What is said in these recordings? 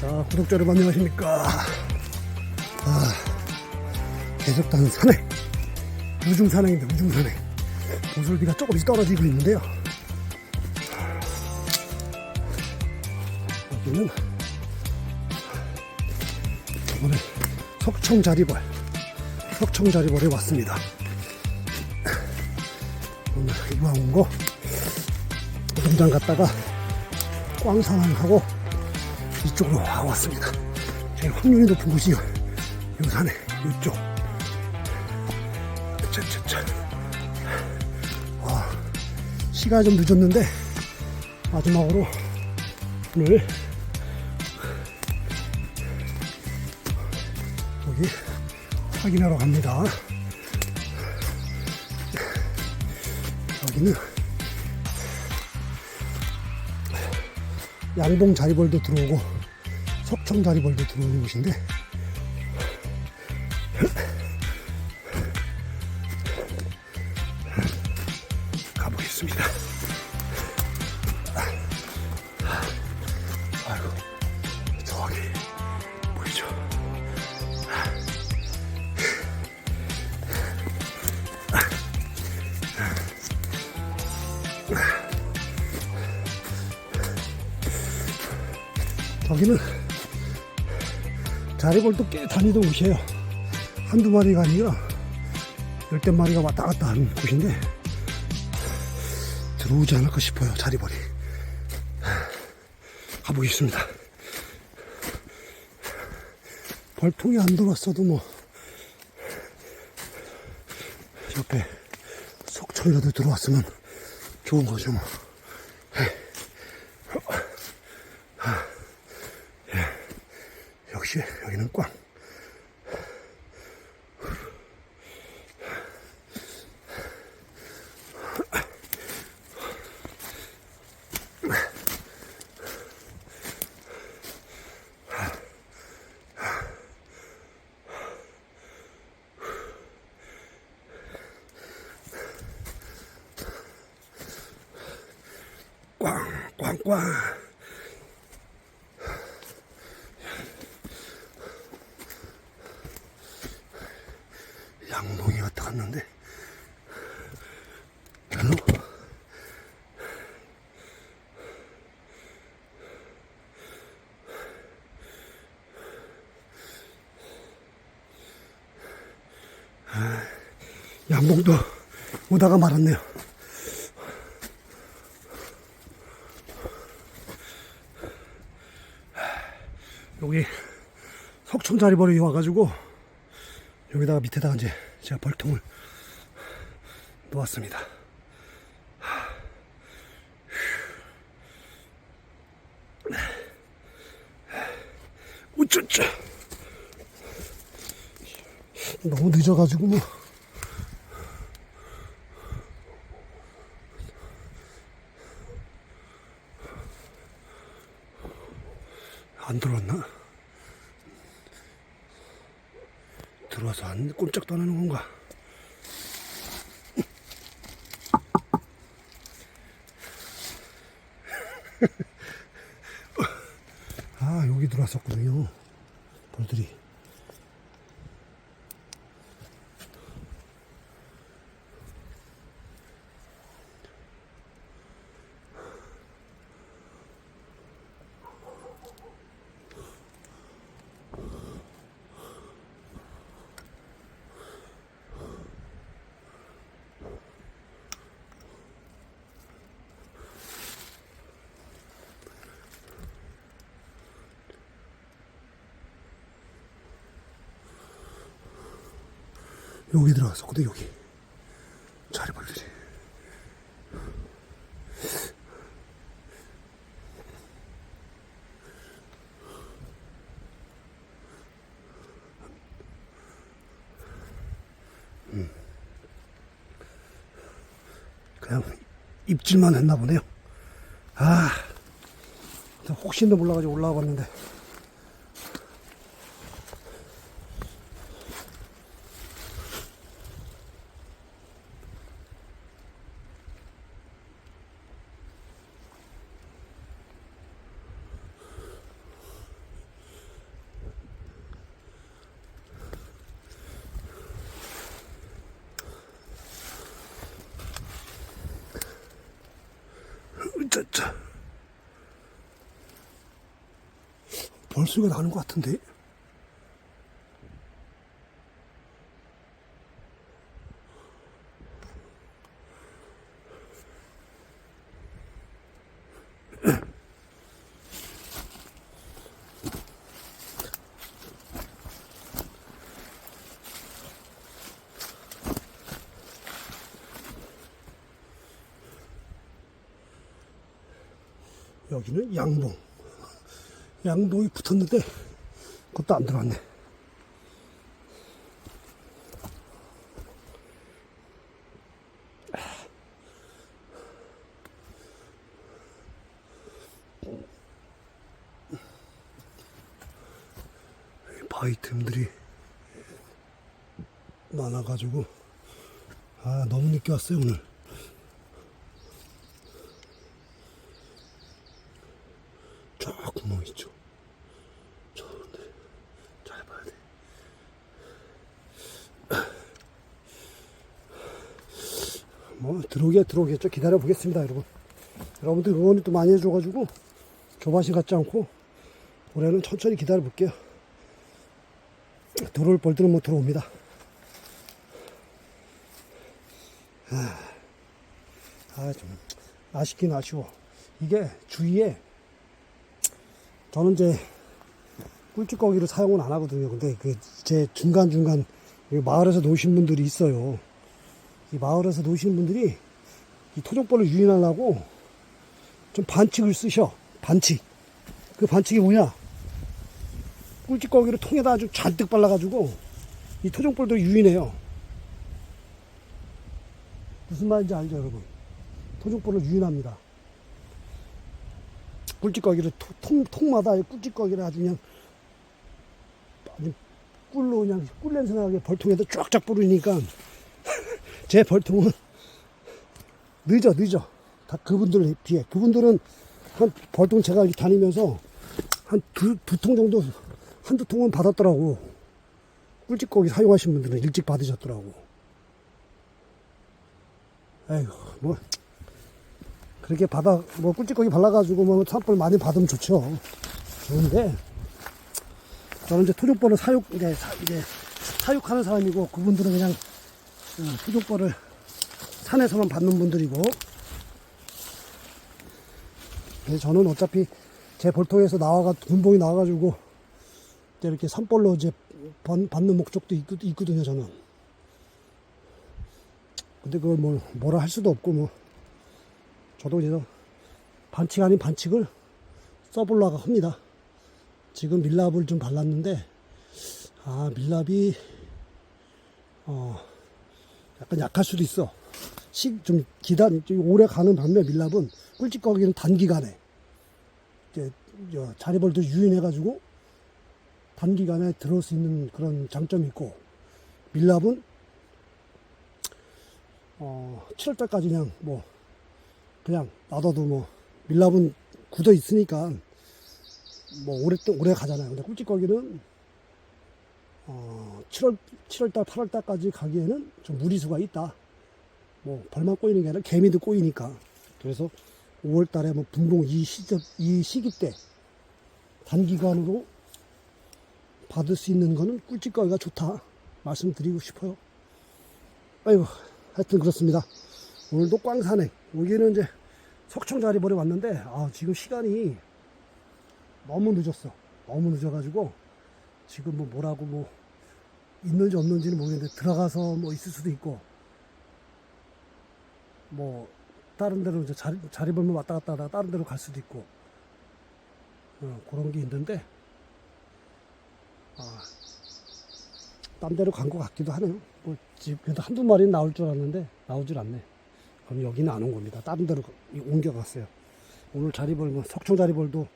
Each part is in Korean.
자, 구독자 여러분 안녕하십니까. 아, 계속단 산행. 우중산행인데, 우중산행. 보슬비가 조금씩 떨어지고 있는데요. 여기는 오늘 석청자리벌, 석청자리벌에 왔습니다. 오늘 이왕 온 거, 농장 갔다가 꽝산항하고 이쪽으로 와왔습니다. 제일 확률이 높은 곳이 요, 요 산에, 요쪽. 차차차. 와, 시간이 좀 늦었는데, 마지막으로 오늘 여기 확인하러 갑니다. 여기는 양봉 자리벌도 들어오고 석청 자리벌도 들어오는 곳인데 저기는 자리골도 꽤 다니던 곳이에요. 한두 마리가 아니라 열댓 마리가 왔다 갔다 하는 곳인데 들어오지 않을까 싶어요. 자리벌이. 가보겠습니다. 벌통이 안 들어왔어도 뭐 옆에 속초이라도 들어왔으면 좋은 거죠 뭐. 역시 여기는 꽝. 꽝, 꽝, 꽝. 양봉이 왔다 갔는데 별로 아, 양봉도 오다가 말았네요. 여기 석촌자리벌이 와가지고 여기다가 밑에다가 이제 제가 벌통을 놓았습니다. 우쭈쭈 너무 늦어가지고 뭐 안 들어왔나? 들어와서 안 꼼짝도 안 하는 건가? 아 여기 들어왔었거든요 벌들이 여기 들어갔었거든 여기. 자리벌들이 음. 그냥 입질만 했나 보네요. 아 혹시나 몰라가지고 올라와 봤는데 짜짜. 벌소리가 나는 것 같은데? 여기는 양봉. 양봉이 붙었는데 그것도 안 들어왔네. 바위 틈들이 많아가지고 아 너무 늦게 왔어요 오늘 저 구멍 있죠 좋은데 잘 봐야 돼 뭐 들어오게 들어오겠죠? 기다려 보겠습니다 여러분. 여러분들 응원이 또 많이 해줘가지고 조바심 같지 않고 올해는 천천히 기다려 볼게요. 들어올 벌들은 뭐 들어옵니다. 아 좀 아쉽긴 아쉬워. 이게 주위에 저는 이제 꿀찌꺼기를 사용은 안 하거든요. 근데 그 제 중간중간 마을에서 노신 분들이 있어요. 이 마을에서 노시는 분들이 이 토종벌을 유인하려고 좀 반칙을 쓰셔. 반칙. 그 반칙이 뭐냐? 꿀찌꺼기를 통에다 아주 잔뜩 발라가지고 이 토종벌도 유인해요. 무슨 말인지 알죠, 여러분? 토종벌을 유인합니다. 꿀찌꺼기를 토- 통, 통마다 꿀찌꺼기를 아주 그냥 꿀로 그냥 꿀 냄새 나게 벌통에다 쫙쫙 뿌리니까 제 벌통은 늦어 늦어. 다 그분들에. 비해 그분들은 한 벌통 제가 이렇게 다니면서 한 두 두 통 정도 한두 통은 받았더라고. 꿀찌꺼기 사용하신 분들은 일찍 받으셨더라고. 에휴 뭐. 그렇게 받아 뭐 꿀찌꺼기 발라가지고 뭐 산불 많이 받으면 좋죠. 좋은데 저는 이제 토종벌을 사육 이제, 사, 이제 사육하는 사람이고 그분들은 그냥 음, 토종벌을 산에서만 받는 분들이고 저는 어차피 제 벌통에서 나와가 분봉이 나와가지고 이렇게 산벌로 이제 번- 받는 목적도 있, 있거든요 저는. 근데 그걸 뭐 뭐라 할 수도 없고 뭐 저도 이제 반칙 아닌 반칙을 써보려고 합니다. 지금 밀랍을 좀 발랐는데, 아, 밀랍이, 어, 약간 약할 수도 있어. 식, 좀 기단, 좀 오래 가는 반면 밀랍은 꿀찌꺼기는 단기간에, 이제, 저 자리벌 도 유인해가지고 단기간에 들어올 수 있는 그런 장점이 있고, 밀랍은, 어, 7월달까지 그냥 뭐, 그냥 놔둬도 뭐 밀랍은 굳어 있으니까 뭐또 오래 가잖아요. 근데 꿀찌꺼기는 어 7월 7월달 8월달까지 가기에는 좀 무리수가 있다. 뭐 벌만 꼬이는 게 아니라 개미도 꼬이니까 그래서 5월 달에 뭐 분봉 이 시점 이 시기 때 단기간으로 받을 수 있는 거는 꿀찌꺼기가 좋다 말씀드리고 싶어요. 아이고 하여튼 그렇습니다. 오늘도 꽝사네. 여기는 이제 석청자리벌에 왔는데, 아, 지금 시간이 너무 늦었어. 너무 늦어가지고, 지금 뭐 뭐라고 뭐, 있는지 없는지는 모르겠는데, 들어가서 뭐 있을 수도 있고, 뭐, 다른 데로 이제 자리, 자리벌만 왔다 갔다 하다가 다른 데로 갈 수도 있고, 어, 그런 게 있는데, 아, 딴 데로 간 것 같기도 하네요. 뭐, 집, 그래도 한두 마리는 나올 줄 알았는데, 나오질 않네. 그럼 여기는 안 온 겁니다. 다른 데로 옮겨갔어요. 오늘 자리벌, 뭐, 석청 자리 벌도,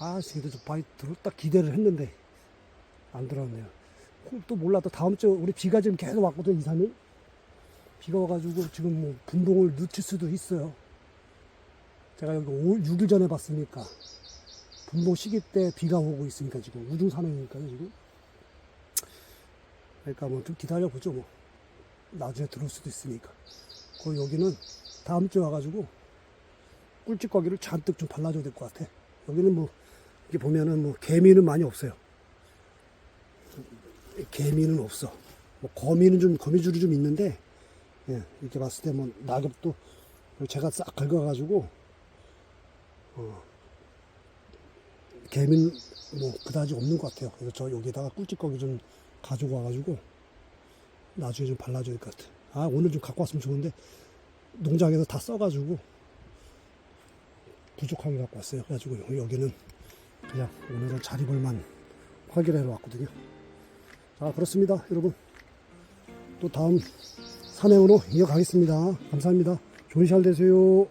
아, 지금 저 바위 들었다 기대를 했는데, 안 들어왔네요. 또 몰라, 또 다음 주, 우리 비가 지금 계속 왔거든, 2, 3일. 비가 와가지고 지금 뭐, 분봉을 늦출 수도 있어요. 제가 여기 5, 6일 전에 봤으니까, 분봉 시기 때 비가 오고 있으니까 지금, 우중산행이니까요, 지금. 그러니까 뭐 좀 기다려 보죠 뭐 나중에 들어올 수도 있으니까 그리고 여기는 다음 주에 와가지고 꿀찌꺼기를 잔뜩 좀 발라줘야 될 것 같아. 여기는 뭐 이렇게 보면은 뭐 개미는 많이 없어요. 개미는 없어. 뭐 거미는 좀 거미줄이 좀 있는데 예, 이렇게 봤을 때 뭐 낙엽도 제가 싹 긁어가지고 어, 개미는 뭐 그다지 없는 것 같아요. 그래서 저 여기다가 꿀찌꺼기 좀 가지고 와가지고 나중에 좀 발라줘야 될 것 같아. 아 오늘 좀 갖고 왔으면 좋은데 농장에서 다 써가지고 부족하게 갖고 왔어요. 그래가지고 여기- 여기는 그냥 오늘은 자리볼만 확인하러 왔거든요. 자 그렇습니다 여러분 또 다음 산행으로 이어가겠습니다. 감사합니다. 좋은 시간 되세요